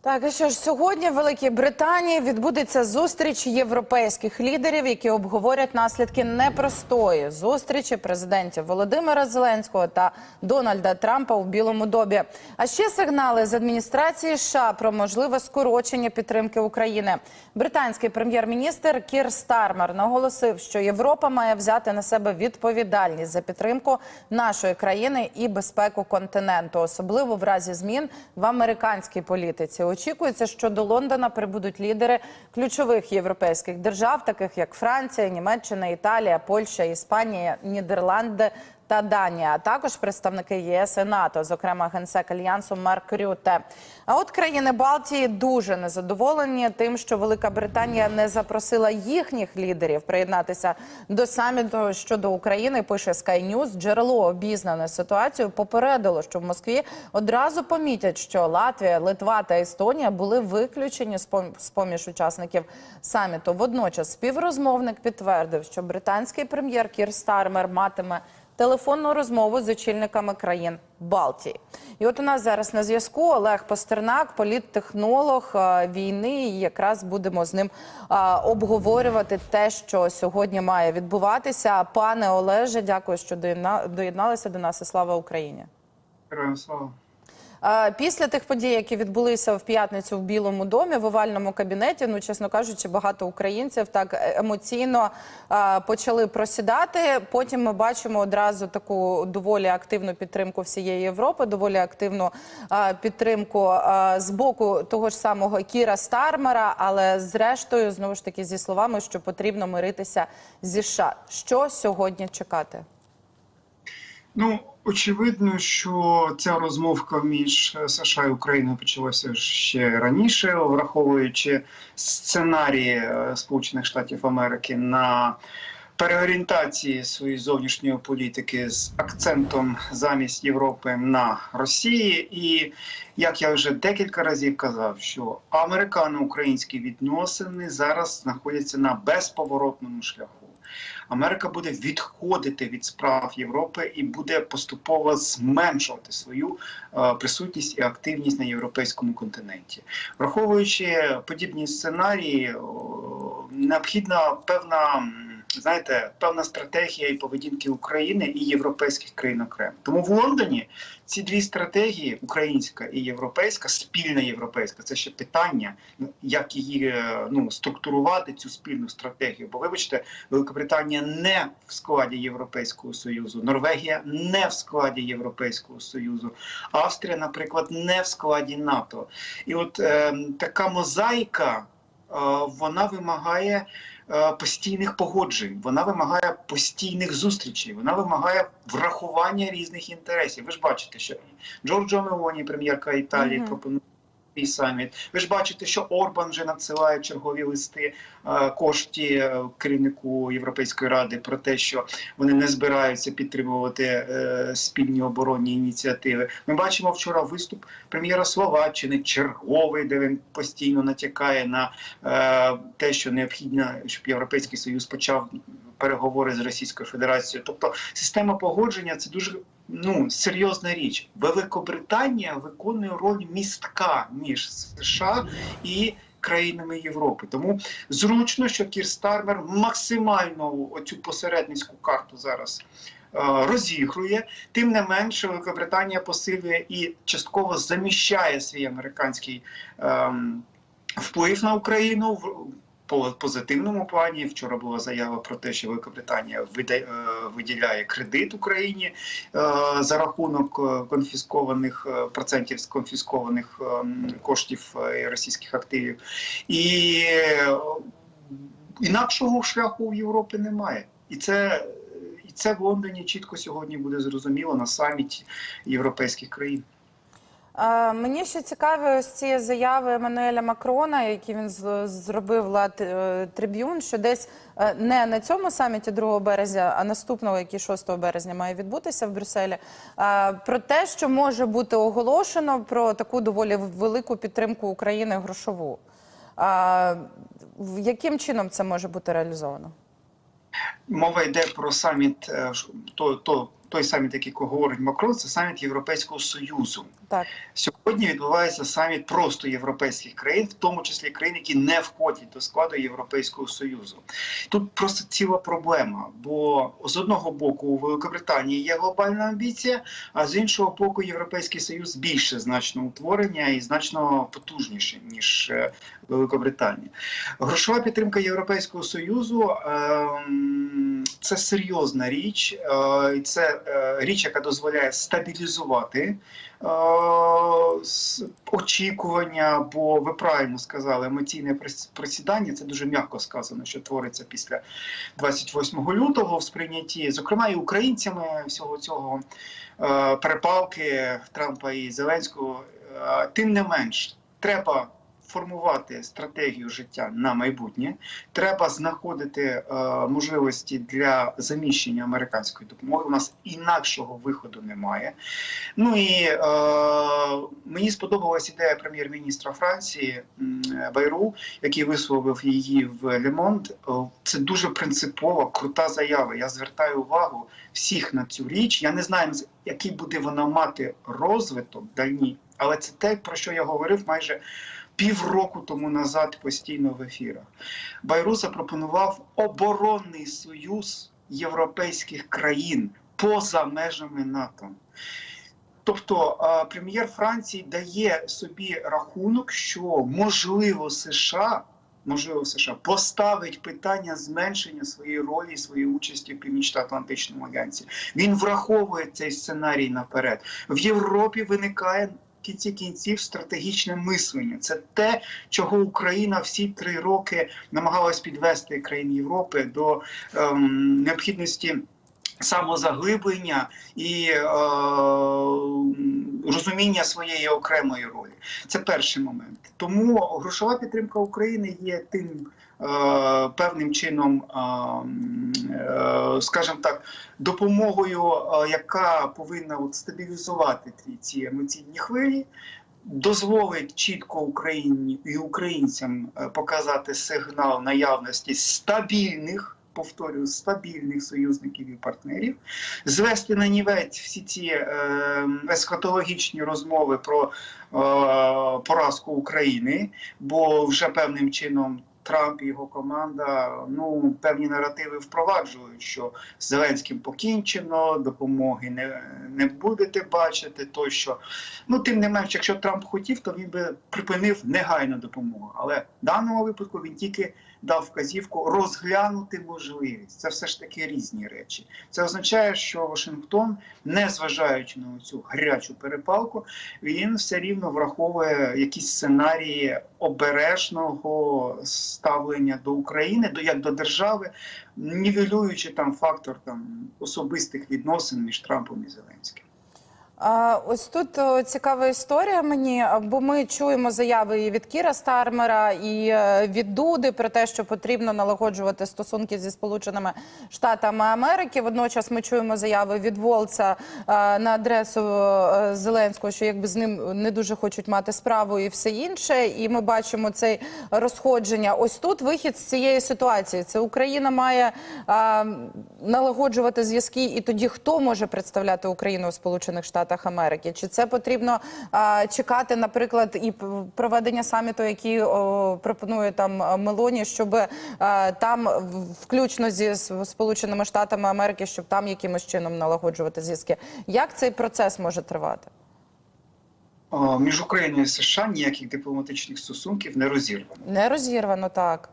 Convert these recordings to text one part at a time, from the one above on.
Так, що ж сьогодні в Великій Британії відбудеться зустріч європейських лідерів, які обговорять наслідки непростої зустрічі президентів Володимира Зеленського та Дональда Трампа у Білому Добі. А ще сигнали з адміністрації США про можливе скорочення підтримки України. Британський прем'єр-міністр Кір Стармер наголосив, що Європа має взяти на себе відповідальність за підтримку нашої країни і безпеку континенту, особливо в разі змін в американській політиці. Очікується, що до Лондона прибудуть лідери ключових європейських держав, таких як Франція, Німеччина, Італія, Польща, Іспанія, Нідерланди. Та Данія, а також представники ЄС і НАТО, зокрема генсек альянсу Марк Рюте. А от країни Балтії дуже незадоволені тим, що Велика Британія не запросила їхніх лідерів приєднатися до саміту щодо України. Пише Sky News. Джерело обізнане ситуацією попередило, що в Москві одразу помітять, що Латвія, Литва та Естонія були виключені з поміж учасників саміту. Водночас співрозмовник підтвердив, що британський прем'єр Кір Стармер матиме телефонну розмову з очільниками країн Балтії. І от у нас зараз на зв'язку Олег Пастернак, політтехнолог е, війни. І якраз будемо з ним е, обговорювати те, що сьогодні має відбуватися. Пане Олеже, дякую, що доєдна- доєдналися до нас. І слава Україні. Героям слава. Після тих подій, які відбулися в п'ятницю в Білому домі, в овальному кабінеті, ну чесно кажучи, багато українців так емоційно почали просідати. Потім ми бачимо одразу таку доволі активну підтримку всієї Європи, доволі активну підтримку з боку того ж самого Кіра Стармера, але зрештою, знову ж таки, зі словами, що потрібно миритися зі США. Що сьогодні чекати? Ну, очевидно, що ця розмовка між США і Україною почалася ще раніше, враховуючи сценарії е, Сполучених Штатів Америки на переорієнтації своєї зовнішньої політики з акцентом замість Європи на Росії. І як я вже декілька разів казав, що американо-українські відносини зараз знаходяться на безповоротному шляху. Америка буде відходити від справ Європи і буде поступово зменшувати свою е, присутність і активність на європейському континенті, враховуючи подібні сценарії, необхідна певна. Знаєте, певна стратегія і поведінки України і європейських країн окремо. Тому в Лондоні ці дві стратегії, українська і європейська, спільна європейська, це ще питання, як її е, ну структурувати цю спільну стратегію. Бо вибачте, Великобританія не в складі Європейського союзу, Норвегія не в складі Європейського союзу, Австрія, наприклад, не в складі НАТО. І от е, така мозаїка е, вона вимагає. Е, Постійних погоджень, вона вимагає постійних зустрічей, вона вимагає врахування різних інтересів. Ви ж бачите, що Джорджо Мелоні, прем'єрка Італії, Мгм. пропонує свій саміт. Ви ж бачите, що Орбан вже надсилає чергові листи е, кошті е, керівнику Європейської ради про те, що вони не збираються підтримувати е, спільні оборонні ініціативи. Ми бачимо вчора виступ прем'єра Словаччини, черговий, де він постійно натякає на те, що необхідно, щоб Європейський Союз почав переговори з Російською Федерацією. Тобто система погодження це дуже ну серйозна річ. Великобританія виконує роль містка між США і країнами Європи. Тому зручно, що Кір Стармер максимально оцю посередницьку карту зараз. е, Розігрує, тим не менше, Великобританія посилює і частково заміщає свій американський ем, вплив на Україну в позитивному плані. Вчора була заява про те, що Великобританія е, виділяє кредит Україні е, за рахунок е, конфіскованих процентів з конфіскованих коштів російських активів, і інакшого шляху в Європі немає. І це, і це в Лондоні чітко сьогодні буде зрозуміло на саміті європейських країн. Е, Мені ще цікаві ось ці заяви Еммануеля Макрона, які він зробив Лад Триб'юн, що десь е, не на цьому саміті 2 березня, а наступного, який 6 березня має відбутися в Брюсселі, е, про те, що може бути оголошено про таку доволі велику підтримку України грошову. Яким чином це може бути реалізовано? Мова йде про саміт, е, то, то той саміт, який говорить Макрон, це саміт Європейського Союзу. Так. Сьогодні відбувається саміт просто європейських країн, в тому числі країн, які не входять до складу Європейського Союзу. Тут просто ціла проблема. Бо з одного боку у Великобританії є глобальна амбіція, а з іншого боку, Європейський Союз більше значно утворення і значно потужніше ніж е, Великобританія. Грошова підтримка Європейського Союзу ем, це серйозна річ, е, і це річ, яка дозволяє стабілізувати е, очікування, бо ви правильно сказали, емоційне прис- присідання це дуже м'яко сказано, що твориться після 28 лютого в сприйнятті, зокрема і українцями всього цього е, перепалки Трампа і Зеленського. Е, Тим не менш, треба формувати стратегію життя на майбутнє. Треба знаходити е, можливості для заміщення американської допомоги. У нас інакшого виходу немає. Ну і е, мені сподобалась ідея прем'єр-міністра Франції Байру, який висловив її в Лемонд. Це дуже принципова, крута заява. Я звертаю увагу всіх на цю річ. Я не знаю, який буде вона мати розвиток дальній, але це те, про що я говорив майже півроку тому назад постійно в ефірах. Байру запропонував оборонний союз європейських країн поза межами НАТО. Тобто прем'єр Франції дає собі рахунок, що можливо США. Можливо, США поставить питання зменшення своєї ролі, і своєї участі в Північно-Атлантичному альянсі. Він враховує цей сценарій наперед. В Європі виникає кінці кінців стратегічне мислення. Це те, чого Україна всі три роки намагалась підвести країн Європи до ем, необхідності самозаглиблення і е, розуміння своєї окремої ролі. Це перший момент. Тому грошова підтримка України є тим певним чином, е, е, скажімо так, допомогою, е, яка повинна от стабілізувати ці, ці емоційні хвилі. Дозволить чітко Україні і українцям е, показати сигнал наявності стабільних, повторюю, стабільних союзників і партнерів, звести на нівець всі ці е, розмови про е, поразку України, бо вже певним чином. Трамп і його команда ну певні наративи впроваджують, що з Зеленським покінчено, допомоги не, не будете бачити. Тощо, ну тим не менш, якщо Трамп хотів, то він би припинив негайну допомогу. Але в даному випадку він тільки дав вказівку розглянути можливість. Це все ж таки різні речі. Це означає, що Вашингтон, не зважаючи на цю гарячу перепалку, він все рівно враховує якісь сценарії обережного ставлення до України, до як до держави, нівелюючи там фактор там особистих відносин між Трампом і Зеленським. Ось тут цікава історія мені, бо ми чуємо заяви і від Кіра Стармера, і е, від Дуди про те, що потрібно налагоджувати стосунки зі Сполученими Штатами Америки. Водночас ми чуємо заяви від Волца е, на адресу е, Зеленського, що якби з ним не дуже хочуть мати справу і все інше. І ми бачимо цей розходження. Ось тут вихід з цієї ситуації. Це Україна має налагоджувати зв'язки, і тоді хто може представляти Україну у Сполучених Штатах Америки? Чи це потрібно е, чекати, наприклад, і проведення саміту, який о, пропонує там е, Мелоні, щоб е, там включно зі Сполученими Штатами Америки, щоб там якимось чином налагоджувати зв'язки? Як цей процес може тривати? Між Україною і США ніяких дипломатичних стосунків не розірвано. Не розірвано так.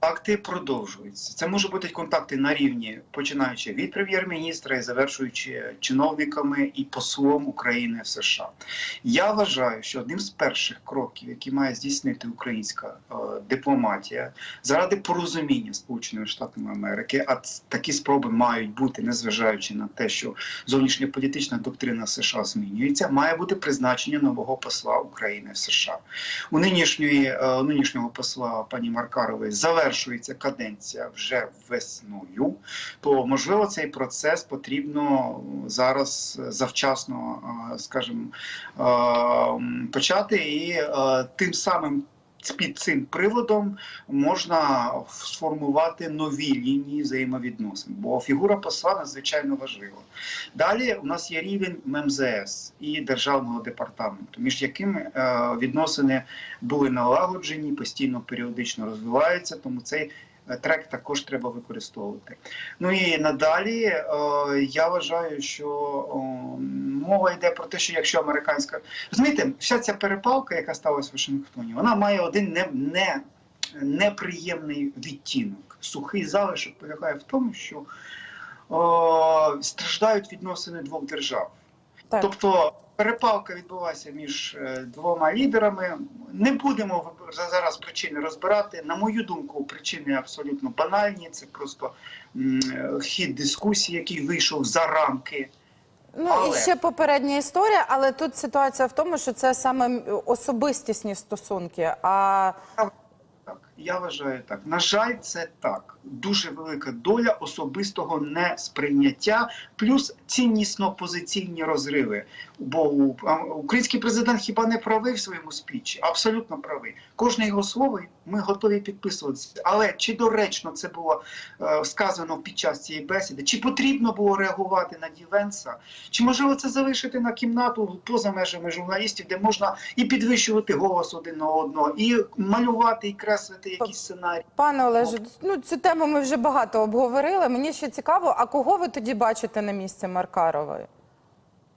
Контакти продовжуються. Це можуть бути контакти на рівні, починаючи від прем'єр-міністра і завершуючи чиновниками і послом України в США. Я вважаю, що одним з перших кроків, які має здійснити українська е, дипломатія, заради порозуміння Сполученими Штатами Америки, а такі спроби мають бути, незважаючи на те, що зовнішньополітична доктрина США змінюється, має бути призначення нового посла України в США. У нинішньої е, нинішнього посла пані Маркарової завершується каденція вже весною. То можливо цей процес потрібно зараз завчасно, е, скажімо, е, почати і е, тим самим. Під цим приводом можна сформувати нові лінії взаємовідносин, бо фігура посла надзвичайно важлива. Далі у нас є рівень ММЗС і державного департаменту, між якими е, відносини були налагоджені, постійно періодично розвиваються, тому цей трек також треба використовувати. Ну і надалі е, я вважаю, що мова йде про те, що якщо американська розумієте, вся ця перепалка, яка сталася в Вашингтоні, вона має один не, не, неприємний відтінок. Сухий залишок полягає в тому, що о, страждають відносини двох держав. Так. Тобто перепалка відбулася між е, двома лідерами. Не будемо зараз причини розбирати. На мою думку, причини абсолютно банальні. Це просто хід дискусії, який вийшов за рамки. Ну Але- і ще попередня історія, але тут ситуація в тому, що це саме особистісні стосунки. А Так, я вважаю так. На жаль, це так. Дуже велика доля особистого несприйняття, плюс ціннісно-позиційні розриви. Бо український президент хіба не правий в своєму спічі? Абсолютно правий. Кожне його слово ми готові підписуватися. Але чи доречно це було е, сказано під час цієї бесіди? Чи потрібно було реагувати на Дівенса? Чи можливо це залишити на кімнату поза межами журналістів, де можна і підвищувати голос один на одного, і малювати, і креслити якісь сценарій. пане Олеже, ну цю тему ми вже багато обговорили. Мені ще цікаво, а кого ви тоді бачите на місці Маркарової?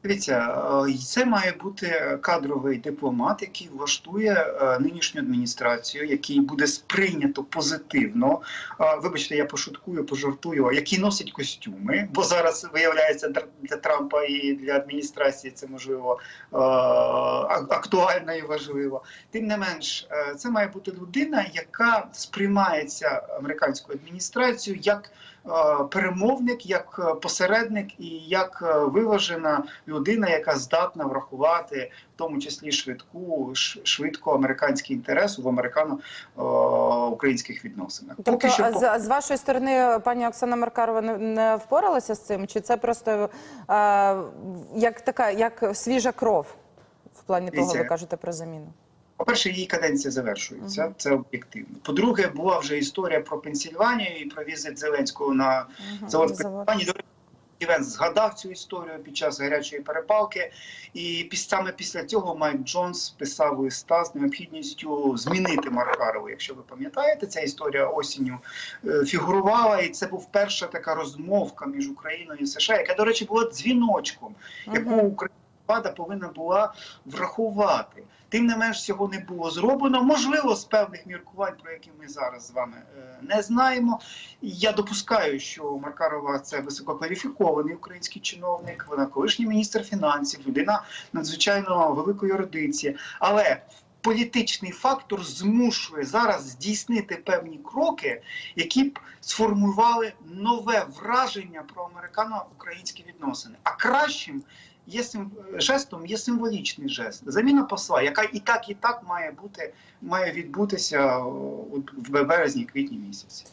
Дивіться, е, це має бути кадровий дипломат, який влаштує е, нинішню адміністрацію, який буде сприйнято позитивно. Е, Вибачте, я пошуткую, пожартую, який носить костюми, бо зараз виявляється для Трампа і для адміністрації це можливо актуально і важливо. Тим не менш, це має бути людина, яка сприймається американською адміністрацією як перемовник, як е, посередник і як е, виважена людина, яка здатна врахувати в тому числі швидку швидко американський інтерес в американо-українських відносинах. Тобто, Поки що з, з вашої сторони, пані Оксана Маркарова не, не впоралася з цим? Чи це просто е, як така, як свіжа кров в плані того, ви кажете про заміну? По-перше, її каденція завершується, це об'єктивно. По-друге, була вже історія про Пенсільванію і про візит Зеленського на Мгм, завод завод. Пенсільванії. До речі, Івен згадав цю історію під час гарячої перепалки, і піс- саме після цього Майк Джонс писав листа з необхідністю змінити Маркарову. Якщо ви пам'ятаєте, ця історія осінню е, фігурувала, і це був перша така розмовка між Україною і США, яка, до речі, була дзвіночком, яку Україна влада повинна була врахувати. Тим не менш, цього не було зроблено. Можливо, з певних міркувань, про які ми зараз з вами е, не знаємо. Я допускаю, що Маркарова це висококваліфікований український чиновник, вона колишній міністр фінансів, людина надзвичайно великої ерудиції. Але політичний фактор змушує зараз здійснити певні кроки, які б сформували нове враження про американо-українські відносини. А кращим є сим... жестом є символічний жест. Заміна посла, яка і так, і так має бути, має відбутися от в березні-квітні місяці.